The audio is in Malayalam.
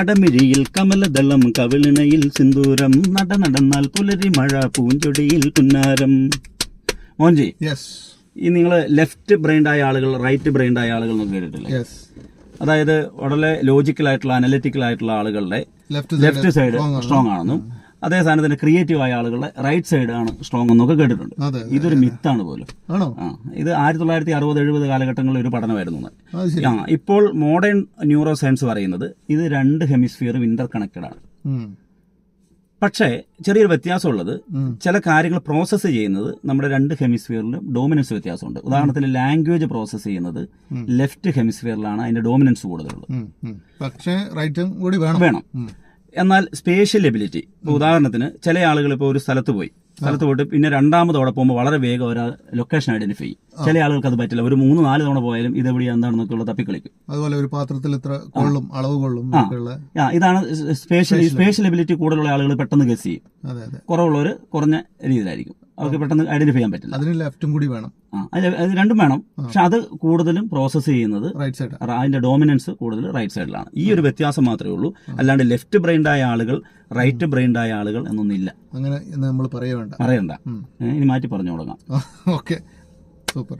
കടമിഴിയിൽ കമലദളം കവിളിണയിൽ സിന്ദൂരം നട നടന്നാൽ പുലരി മഴ പൂഞ്ചൊടിയിൽ പുന്നാരം. മോൻജി ഈ നിങ്ങൾ ലെഫ്റ്റ് ബ്രെയിൻഡായ ആളുകൾ റൈറ്റ് ബ്രെയിൻഡായ ആളുകൾ എന്ന് കേട്ടിട്ടില്ലേ? അതായത് വളരെ ലോജിക്കൽ ആയിട്ടുള്ള അനലിറ്റിക്കൽ ആയിട്ടുള്ള ആളുകളുടെ ലെഫ്റ്റ് സൈഡ് സ്ട്രോങ് ആണെന്നും അതേ സാധനം തന്നെ ക്രിയേറ്റീവ് ആയ ആളുകളുടെ റൈറ്റ് സൈഡ് ആണ് സ്ട്രോങ് എന്നൊക്കെ കേട്ടിട്ടുണ്ട്. ഇതൊരു മിത്താണ് പോലും. ആ ഇത് ആയിരത്തി തൊള്ളായിരത്തി അറുപത് എഴുപത് കാലഘട്ടങ്ങളിൽ ഒരു പഠനമായിരുന്നു ആ ഇപ്പോൾ മോഡേൺ ന്യൂറോ സയൻസ് പറയുന്നത് ഇത് രണ്ട് ഹെമിസ്ഫിയറും ഇന്റർ കണക്റ്റഡ് ആണ്. പക്ഷേ ചെറിയൊരു വ്യത്യാസമുള്ളത്. ചില കാര്യങ്ങൾ പ്രോസസ്സ് ചെയ്യുന്നത് നമ്മുടെ രണ്ട് ഹെമിസ്ഫിയറിലും ഡോമിനൻസ് വ്യത്യാസമുണ്ട്. ഉദാഹരണത്തിന് ലാംഗ്വേജ് പ്രോസസ്സ് ചെയ്യുന്നത് ലെഫ്റ്റ് ഹെമിസ്ഫിയറിലാണ് അതിന്റെ ഡോമിനൻസ് കൂടുതലുള്ളത്. പക്ഷേ റൈറ്റും കൂടി വേണം. വേണം. എന്നാൽ സ്പേഷ്യൽ എബിലിറ്റി ഇപ്പോൾ ഉദാഹരണത്തിന് ചില ആളുകൾ ഇപ്പോൾ ഒരു സ്ഥലത്ത് പോയി. സ്ഥലത്ത് പോയിട്ട് പിന്നെ രണ്ടാമത് അവിടെ പോകുമ്പോൾ വളരെ വേഗം ഒരു ലൊക്കേഷൻ ഐഡന്റിഫൈ ചെയ്യും. ചില ആളുകൾക്ക് അത് പറ്റില്ല. ഒരു മൂന്ന് നാല് തവണ പോയാലും ഇത് എവിടെയാ എന്താണെന്നൊക്കെ ഉള്ള തപ്പിക്കളിക്കും. അതുപോലെ ഒരു പാത്രത്തിൽ ഇത്ര കൊള്ളും അളവ് കൊള്ളും ആ. ഇതാണ് സ്പേഷ്യൽ സ്പേഷ്യൽ എബിലിറ്റി കൂടുതലുള്ള ആളുകൾ പെട്ടെന്ന് ഗസ് ചെയ്യും. കുറവുള്ളവർ കുറഞ്ഞ രീതിയിലായിരിക്കും. അവർക്ക് പെട്ടെന്ന് ഐഡന്റിഫൈ ചെയ്യാൻ പറ്റില്ല. അതിന് ലെഫ്റ്റും കൂടി വേണം. അത് രണ്ടും വേണം. പക്ഷെ അത് കൂടുതലും പ്രോസസ്സ് ചെയ്യുന്നത് റൈറ്റ് സൈഡ് അതിന്റെ ഡോമിനൻസ് കൂടുതൽ റൈറ്റ് സൈഡിലാണ് ഈ ഒരു വ്യത്യാസം മാത്രമേ ഉള്ളൂ. അല്ലാണ്ട് ലെഫ്റ്റ് ബ്രെയിൻഡായ ആളുകൾ റൈറ്റ് ബ്രെയിൻഡായ ആളുകൾ എന്നൊന്നില്ല അങ്ങനെ നമ്മൾ പറയ വേണ്ട പറയണ്ട ഇനി മാറ്റി പറഞ്ഞു തുടങ്ങാം ഓക്കെ. സൂപ്പർ.